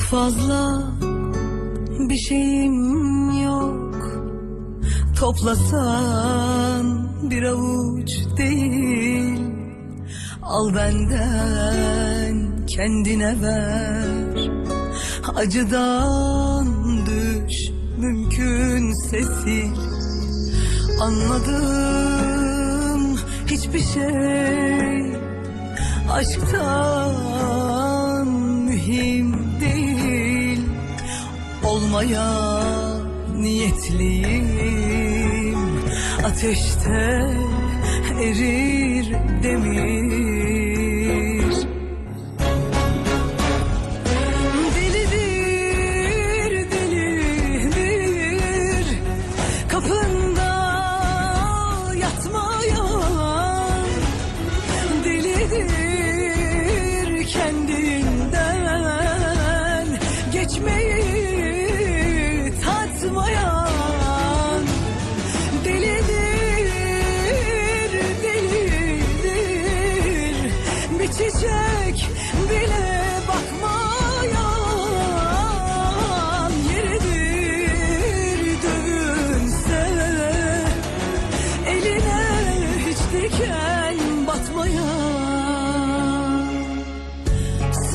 fazla bir şeyim yok. Toplasan bir avuç değil. Al benden kendine ver. Acıdan düş mümkünse sil Anladım hiçbir şey. Aşktan mühim değil. Olmaya niyetliyim. Ateşte erir demir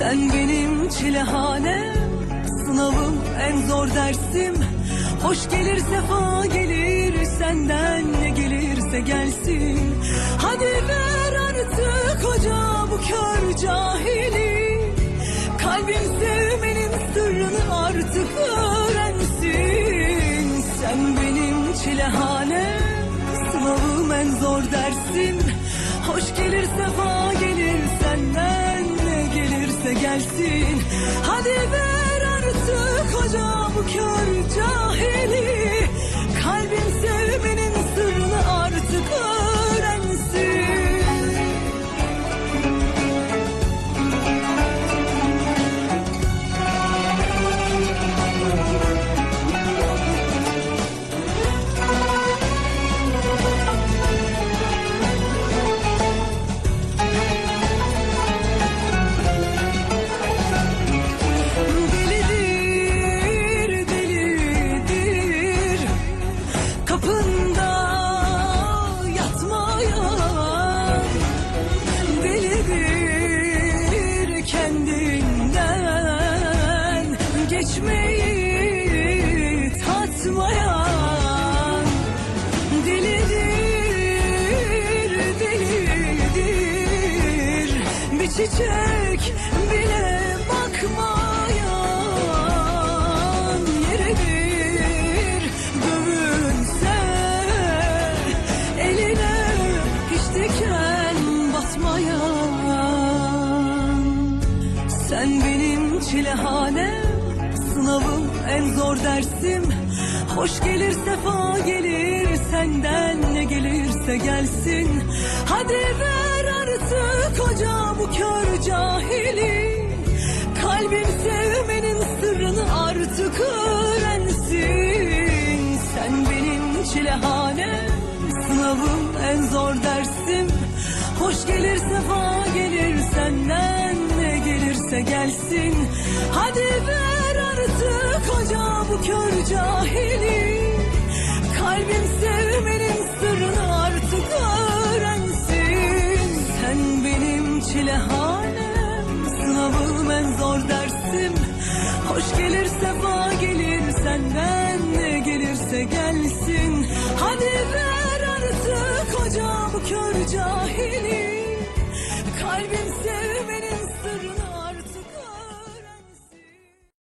sen benim çilehanem Sınavım en zor dersim. Hoş gelir sefa gelir Senden ne gelirse gelsin. Hadi ver artık hoca bu kör cahili. Kalbim sevmenin sırrını artık öğrensin. Sen benim çilehanem Sınavım en zor dersim. Hoş gelir sefa gelir senden gelirse gelsin. Hadi ver artık hoca bu kör cahili. Kalbim sevmenin çiçek bile bakmayan Yeridir dövünse Eline hiç diken batmayan. Sen benim çilehanem Sınavım en zor dersim. Hoş gelir sefa gelir Senden ne gelirse gelsin. Hadi ver hoca bu kör cahili. Kalbim sevmenin sırrını artık öğrensin. Sen benim çilehanem Sınavım en zor dersim. Hoş gelir sefa gelir senden ne gelirse gelsin. Hadi ver artık hoca bu kör cahili. Kalbim sevmenin çilehanem Sınavım en zor dersim. Hoş gelir sefa gelir. Senden ne gelirse gelsin. Hadi ver artık hoca bu kör cahili